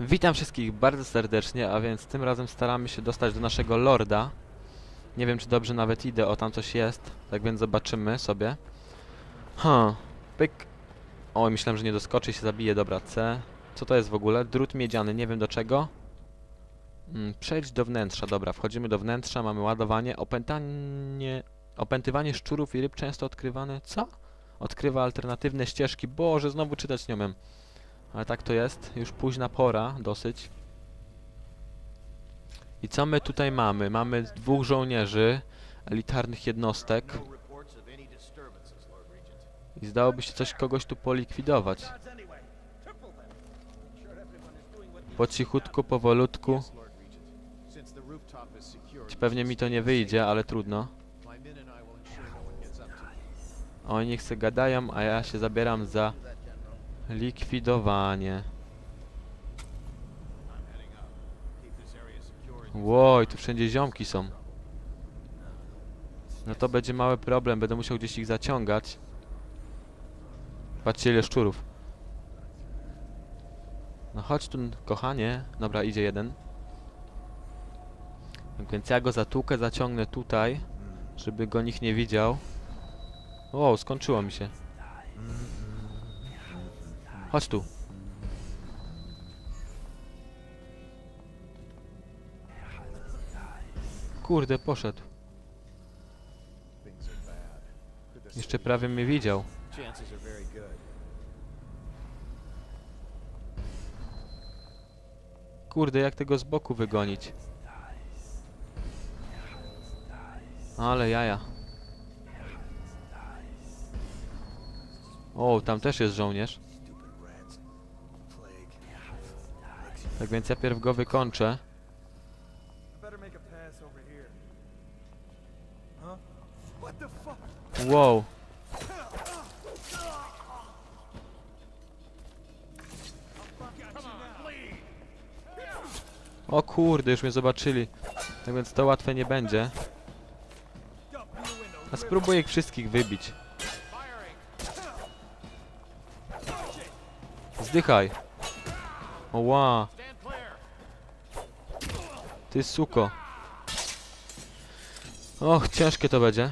Witam wszystkich bardzo serdecznie, a więc tym razem staramy się dostać do naszego lorda. Nie wiem, czy dobrze nawet idę, o tam coś jest, tak więc zobaczymy sobie. Ha, pyk. Oj, myślałem, że nie doskoczy i się zabije, dobra, C. Co to jest w ogóle? Drut miedziany, nie wiem do czego. Mm, Przejdź do wnętrza, dobra, wchodzimy do wnętrza, mamy ładowanie, opętanie... Opętywanie szczurów i ryb często odkrywane... Co? Odkrywa alternatywne ścieżki. Boże, znowu czytać nie umiem. Ale tak to jest. Już późna pora, dosyć. I co my tutaj mamy? Mamy dwóch żołnierzy, elitarnych jednostek. No. I zdałoby się coś kogoś tu polikwidować. Po cichutku, powolutku. Pewnie mi to nie wyjdzie, ale trudno. no. Oni niech se gadają, a ja się zabieram za likwidowanie. Łoj, tu wszędzie ziomki są. No to będzie mały problem, będę musiał gdzieś ich zaciągać. Patrzcie ile szczurów. No chodź tu, kochanie. Dobra, idzie jeden. Więc ja go zatłukę, zaciągnę tutaj, żeby go nikt nie widział. O, skończyło mi się. Chodź tu. Kurde, poszedł. Jeszcze prawie mnie widział. Kurde, jak tego z boku wygonić? Ale jaja. O, tam też jest żołnierz. Tak więc ja pierw go wykończę. Wow. O kurde, już mnie zobaczyli. Tak więc to łatwe nie będzie. A spróbuję ich wszystkich wybić. Zdychaj. Oła. Ty suko. Och, ciężkie to będzie.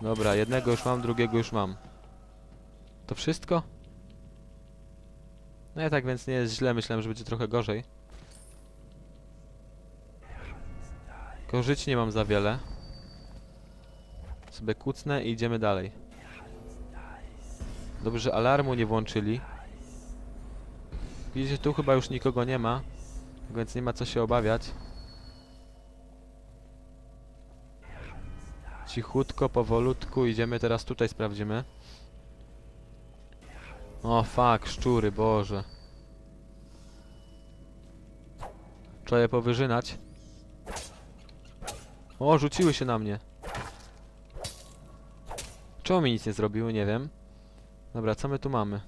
Dobra, jednego już mam, drugiego już mam. To wszystko? No ja tak więc nie jest źle, myślałem, że będzie trochę gorzej. Żyć nie mam za wiele. Sobie kucnę i idziemy dalej. Dobrze, alarmu nie włączyli. Widzicie, tu chyba już nikogo nie ma, więc nie ma co się obawiać. Cichutko, powolutku, idziemy teraz tutaj, sprawdzimy. O fuck, szczury, boże. Trzeba je powyżynać. O, rzuciły się na mnie. Czemu mi nic nie zrobiły, nie wiem. Dobra, co my tu mamy?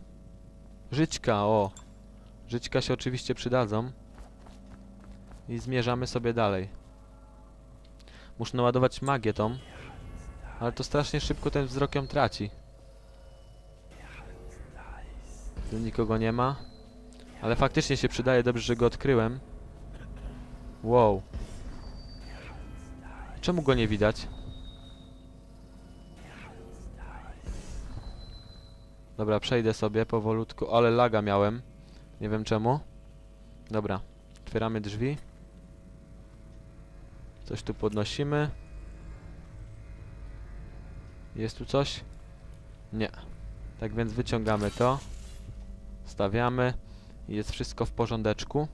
Żyćka, o. Żyćka się oczywiście przydadzą. I zmierzamy sobie dalej. Muszę naładować magię tą. Ale to strasznie szybko ten wzrok ją traci. Tu nikogo nie ma. Ale faktycznie się przydaje, dobrze, że go odkryłem. Wow. Czemu go nie widać? Dobra, przejdę sobie powolutku, ale laga miałem. Nie wiem czemu. Dobra, otwieramy drzwi. Coś tu podnosimy. Jest tu coś? Nie. Tak więc wyciągamy to. Stawiamy. Jest wszystko w porządeczku.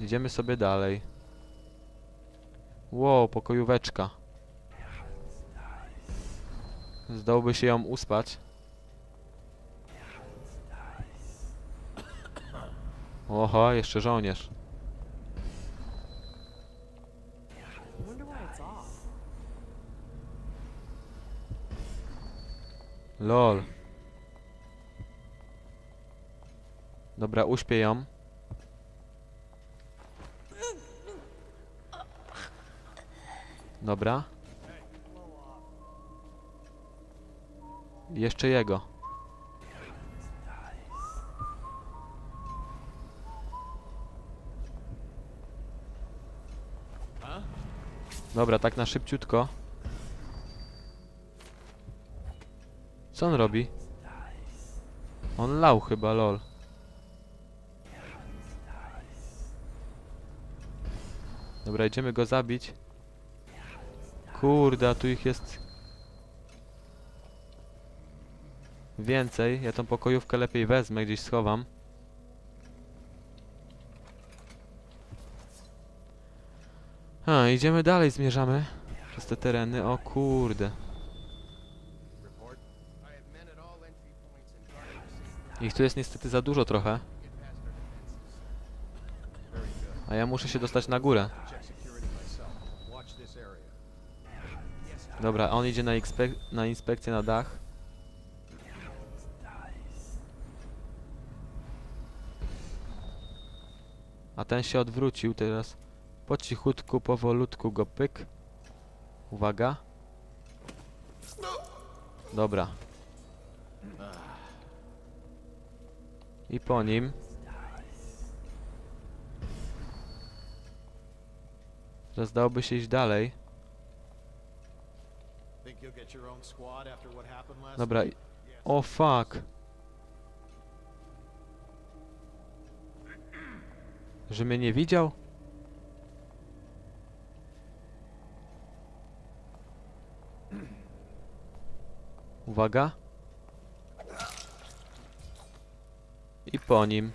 Idziemy sobie dalej. Wow, pokojóweczka. Zdałoby się ją uspać. Oho, jeszcze żołnierz. Lol. Dobra, uśpię ją. Dobra. Jeszcze jego. Dobra, tak na szybciutko. Co on robi? On lał chyba, lol. Dobra, idziemy go zabić. Kurde, a tu ich jest... Więcej. Ja tą pokojówkę lepiej wezmę, gdzieś schowam. A, idziemy dalej, zmierzamy przez te tereny. O kurde. Ich tu jest niestety za dużo trochę. A ja muszę się dostać na górę. Dobra, on idzie na, na inspekcję na dach. A ten się odwrócił teraz. Po cichutku, powolutku go pyk. Uwaga. Dobra. I po nim. Teraz dałoby się iść dalej. Dobra. O fuck. Że mnie nie widział? Uwaga. I po nim.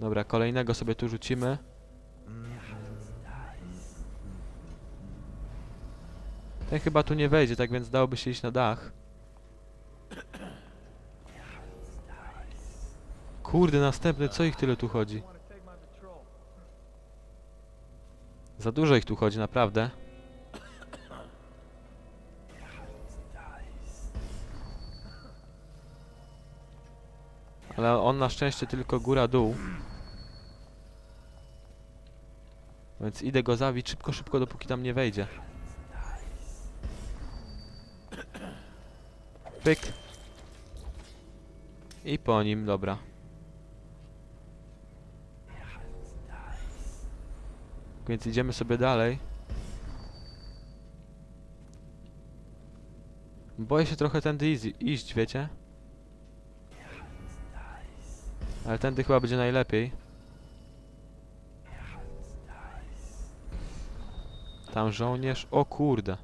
Dobra, kolejnego sobie tu rzucimy. Ten chyba tu nie wejdzie, tak więc dałoby się iść na dach. Kurde, następny, co ich tyle tu chodzi? Za dużo ich tu chodzi, naprawdę. Ale on na szczęście tylko góra-dół. Więc idę go zabić szybko, szybko, dopóki tam nie wejdzie. Pyk. I po nim, dobra. Więc idziemy sobie dalej. Boję się trochę tędy iść, wiecie? Ale tędy chyba będzie najlepiej. Tam żołnierz. O kurde.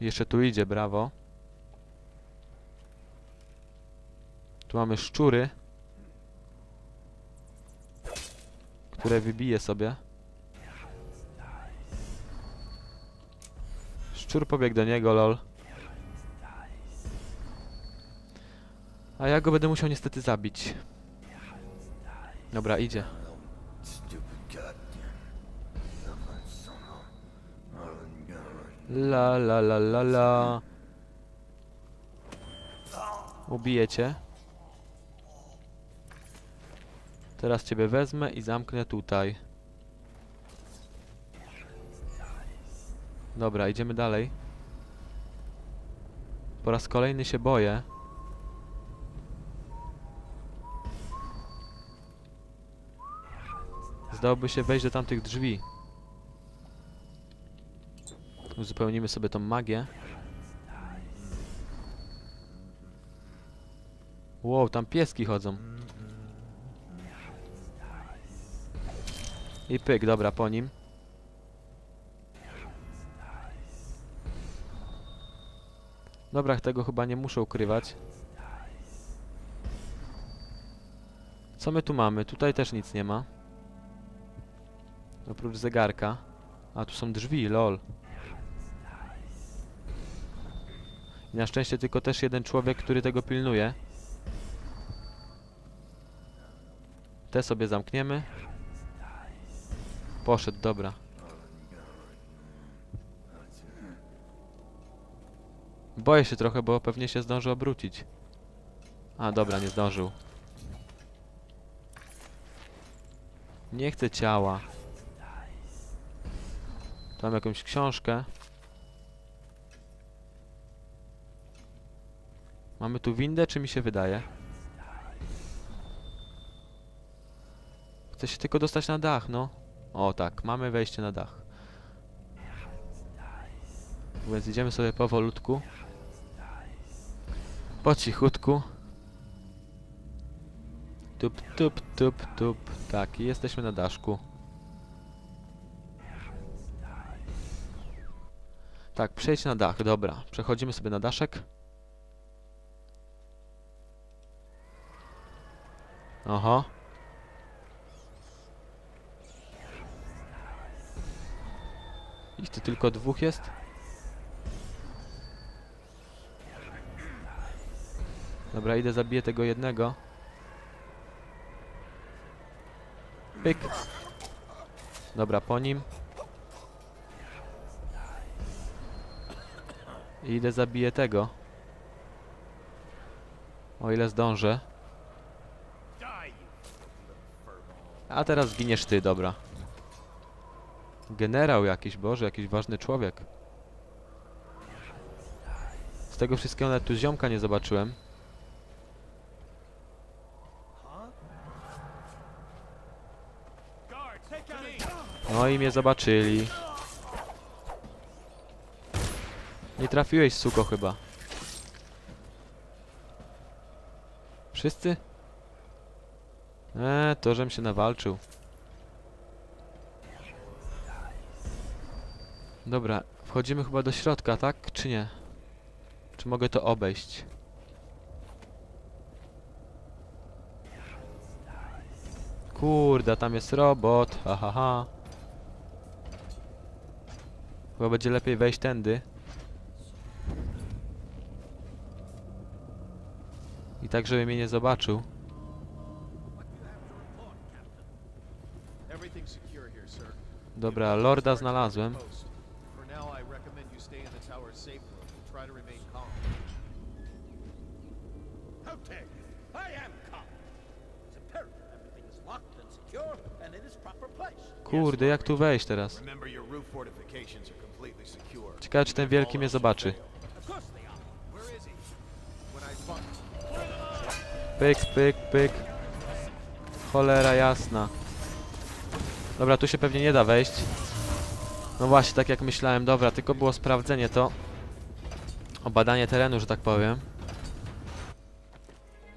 Jeszcze tu idzie, brawo. Tu mamy szczury. Które wybije sobie. Szczur pobiegł do niego, lol. A ja go będę musiał niestety zabić. Dobra, idzie. La la la la la. Ubiję cię. Teraz ciebie wezmę i zamknę tutaj. Dobra, idziemy dalej. Po raz kolejny się boję. Zdałoby się wejść do tamtych drzwi. Uzupełnimy sobie tą magię. Wow, tam pieski chodzą. I pyk, dobra, po nim. Dobra, tego chyba nie muszę ukrywać. Co my tu mamy? Tutaj też nic nie ma. Oprócz zegarka. A, tu są drzwi, lol. I na szczęście tylko też jeden człowiek, który tego pilnuje. Te sobie zamkniemy. Poszedł, dobra. Boję się trochę, bo pewnie się zdąży obrócić. A, dobra, nie zdążył. Nie chcę ciała. Tu mam jakąś książkę. Mamy tu windę, czy mi się wydaje? Chcę się tylko dostać na dach, no. O tak, mamy wejście na dach. Więc idziemy sobie powolutku. Po cichutku. Tup, tup, tup, tup. Tak, i jesteśmy na daszku. Tak, przejdź na dach, dobra. Przechodzimy sobie na daszek. Oho. Ich tu tylko dwóch jest? Dobra, idę zabiję tego jednego. Pyk. Dobra, po nim. I idę zabiję tego. O ile zdążę. A teraz zginiesz ty, dobra. Generał jakiś, boże, jakiś ważny człowiek. Z tego wszystkiego nawet tu ziomka nie zobaczyłem. No i mnie zobaczyli. Nie trafiłeś, suko, chyba. Wszyscy? Eee, to żem się nawalczył. Dobra, wchodzimy chyba do środka, tak? Czy nie? Czy mogę to obejść? Kurde, tam jest robot, ha ha ha. Chyba będzie lepiej wejść tędy. Tak, żeby mnie nie zobaczył. Dobra, lorda znalazłem. Kurde, jak tu wejść teraz? Ciekawe, czy ten wielki mnie zobaczy. Pyk, pyk, pyk. Cholera jasna. Dobra, tu się pewnie nie da wejść. No właśnie, tak jak myślałem. Dobra, tylko było sprawdzenie to. Obadanie terenu, że tak powiem.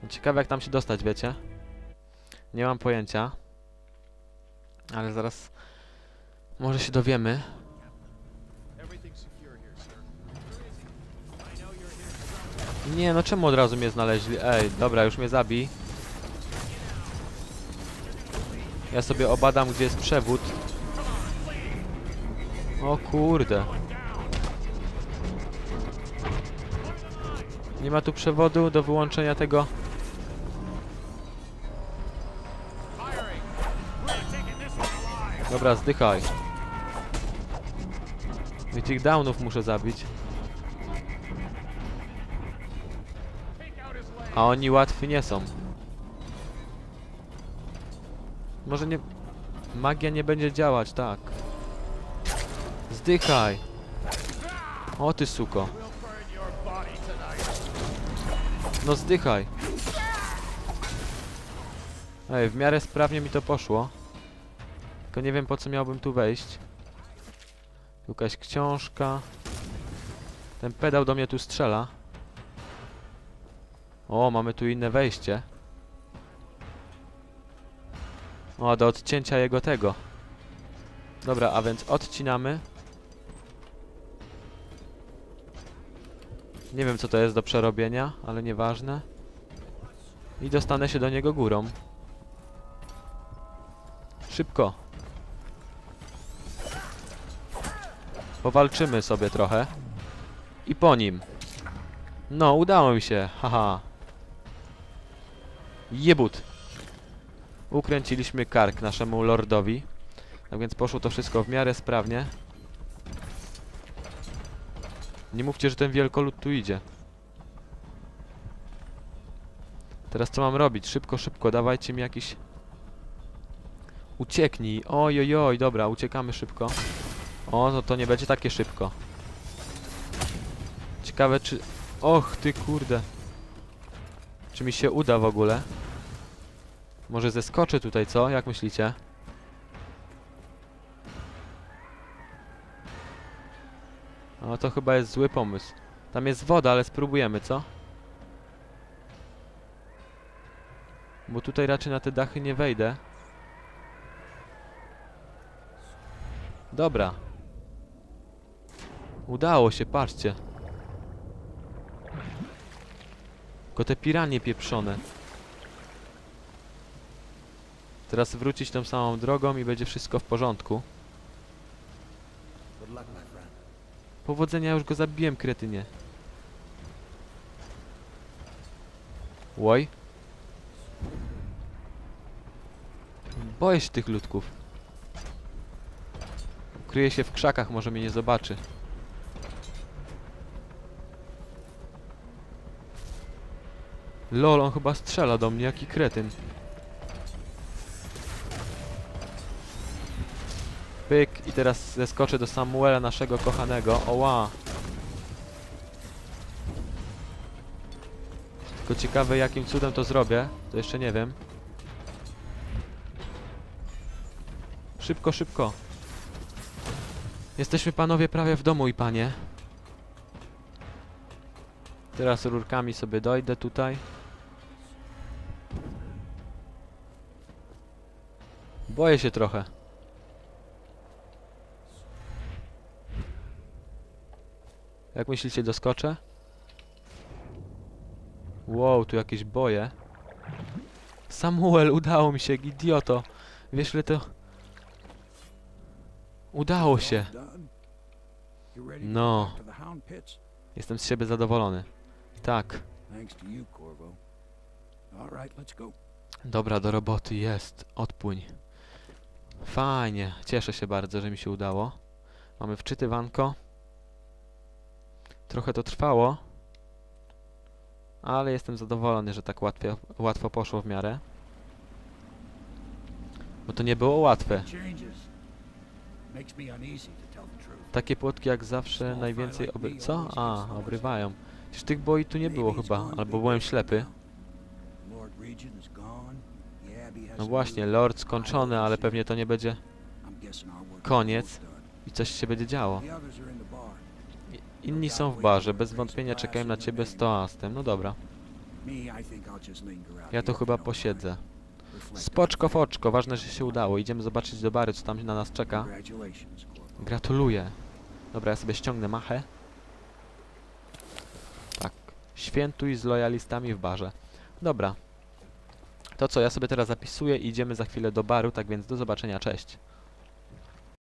Ciekawe jak tam się dostać, wiecie? Nie mam pojęcia. Ale zaraz... Może się dowiemy. Nie, no czemu od razu mnie znaleźli? Ej, dobra, już mnie zabij. Ja sobie obadam, gdzie jest przewód. O kurde. Nie ma tu przewodu do wyłączenia tego. Dobra, zdychaj. I tych downów muszę zabić. A oni łatwi nie są. Może nie... Magia nie będzie działać, tak. Zdychaj. O ty suko. No zdychaj. Ej, w miarę sprawnie mi to poszło. Tylko nie wiem po co miałbym tu wejść. Jakaś książka. Ten pedał do mnie tu strzela. O, mamy tu inne wejście. O, do odcięcia jego tego. Dobra, a więc odcinamy. Nie wiem co to jest do przerobienia, ale nieważne. I dostanę się do niego górą. Szybko. Powalczymy sobie trochę. I po nim. No, udało mi się, haha. Jebut. Ukręciliśmy kark naszemu lordowi. Tak więc poszło to wszystko w miarę sprawnie. Nie mówcie, że ten wielkolud tu idzie. Teraz co mam robić? Szybko, szybko, dawajcie mi jakiś... Ucieknij. Oj, oj, oj, dobra, uciekamy szybko. O, no to nie będzie takie szybko. Ciekawe czy... Och, ty kurde. Czy mi się uda w ogóle? Może zeskoczę tutaj, co? Jak myślicie? No to chyba jest zły pomysł. Tam jest woda, ale spróbujemy, co? Bo tutaj raczej na te dachy nie wejdę. Dobra. Udało się, patrzcie. Tylko te piranie pieprzone. Teraz wrócić tą samą drogą i będzie wszystko w porządku. Powodzenia, już go zabiłem, kretynie. Łoj. Boję się tych ludków. Kryje się w krzakach, może mnie nie zobaczy. Lol, on chyba strzela do mnie, jaki kretyn. Pyk i teraz zeskoczę do Samuela, naszego kochanego. Oła. Tylko ciekawe jakim cudem to zrobię, to jeszcze nie wiem. Szybko, szybko. Jesteśmy panowie prawie w domu i panie. Teraz rurkami sobie dojdę tutaj. Boję się trochę. Jak myślicie, doskoczę? Wow, tu jakieś boje. Samuel, udało mi się, idioto. Wiesz, ile to... Udało się. No. Jestem z siebie zadowolony. Tak. Dobra, do roboty jest. Odpłyń. Fajnie. Cieszę się bardzo, że mi się udało. Mamy wczytywanko. Trochę to trwało. Ale jestem zadowolony, że tak łatwo, łatwo poszło w miarę. Bo to nie było łatwe. Takie płotki jak zawsze najwięcej. Co? A, obrywają. Przecież tych boi tu nie było chyba. Albo byłem ślepy. No właśnie, Lord skończony, ale pewnie to nie będzie... Koniec. I coś się będzie działo. Inni są w barze, bez wątpienia czekają na ciebie z toastem. No dobra, ja here chyba posiedzę. Spoczko, foczko, ważne, że się udało. Idziemy zobaczyć do bary, co tam na nas czeka. Gratuluję. Dobra, ja sobie ściągnę machę. Tak. Świętuj z lojalistami w barze. Dobra. To co, ja sobie teraz zapisuję i idziemy za chwilę do baru, tak więc do zobaczenia, cześć.